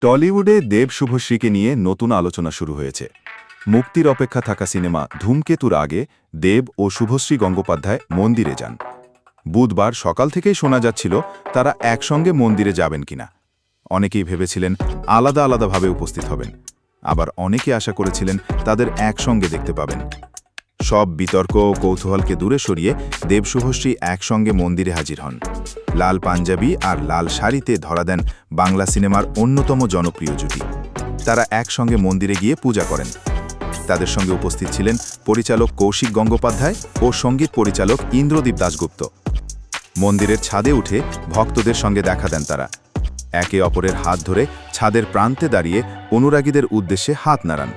টলিউডে দেব শুভশ্রীকে নিয়ে নতুন আলোচনা শুরু হয়েছে। মুক্তির অপেক্ষা থাকা সিনেমা ধূমকেতুর আগে দেব ও শুভশ্রী গঙ্গোপাধ্যায় মন্দিরে যান। বুধবার সকাল থেকেই শোনা যাচ্ছিল, তারা একসঙ্গে মন্দিরে যাবেন কিনা। অনেকেই ভেবেছিলেন আলাদা আলাদাভাবে উপস্থিত হবেন। আবার অনেকে আশা করেছিলেন তাদের একসঙ্গে দেখতে পাবেন। সব বিতর্ক ও কৌতূহলকে দূরে সরিয়ে দেব শুভশ্রী একসঙ্গে মন্দিরে হাজির হন। লাল পাঞ্জাবি আর লাল শাড়িতে ধরা দেন বাংলা সিনেমার অন্যতম জনপ্রিয় জুটি। তারা একসঙ্গে মন্দিরে গিয়ে পূজা করেন। তাদের সঙ্গে উপস্থিত ছিলেন পরিচালক কৌশিক গঙ্গোপাধ্যায় ও সংগীত পরিচালক ইন্দ্রদীপ দাশগুপ্ত। মন্দিরের ছাদে উঠে ভক্তদের সঙ্গে দেখা দেন তারা। একে অপরের হাত ধরে ছাদের প্রান্তে দাঁড়িয়ে অনুরাগীদের উদ্দেশ্যে হাত নাড়ান।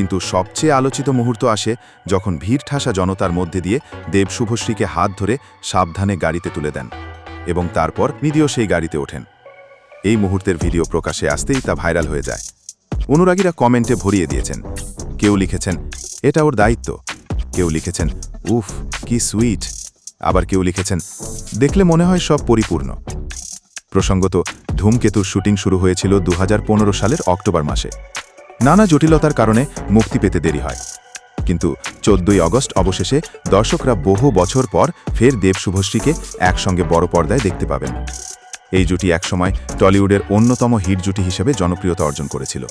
কিন্তু সবচেয়ে আলোচিত মুহূর্ত আসে যখন ভিড় ঠাসা জনতার মধ্যে দিয়ে দেব শুভশ্রীকে হাত ধরে সাবধানে গাড়িতে তুলে দেন এবং তারপর নিদিও সেই গাড়িতে ওঠেন। এই মুহূর্তের ভিডিও প্রকাশে আসতেই তা ভাইরাল হয়ে যায়। অনুরাগীরা কমেন্টে ভরিয়ে দিয়েছেন, কেউ লিখেছেন, এটা ওর দায়িত্ব। কেউ লিখেছেন, উফ, কি সুইট। আবার কেউ লিখেছেন, দেখলে মনে হয় সব পরিপূর্ণ। প্রসঙ্গত, ধূমকেতুর শুটিং শুরু হয়েছিল দু হাজার পনেরো সালের অক্টোবর মাসে। নানা জটিলতার কারণে মুক্তি পেতে দেরি হয়। কিন্তু চোদ্দই অগস্ট অবশেষে দর্শকরা বহু বছর পর ফের দেব শুভশ্রীকে একসঙ্গে বড় পর্দায় দেখতে পাবেন। এই জুটি একসময় টলিউডের অন্যতম হিট জুটি হিসেবে জনপ্রিয়তা অর্জন করেছিল।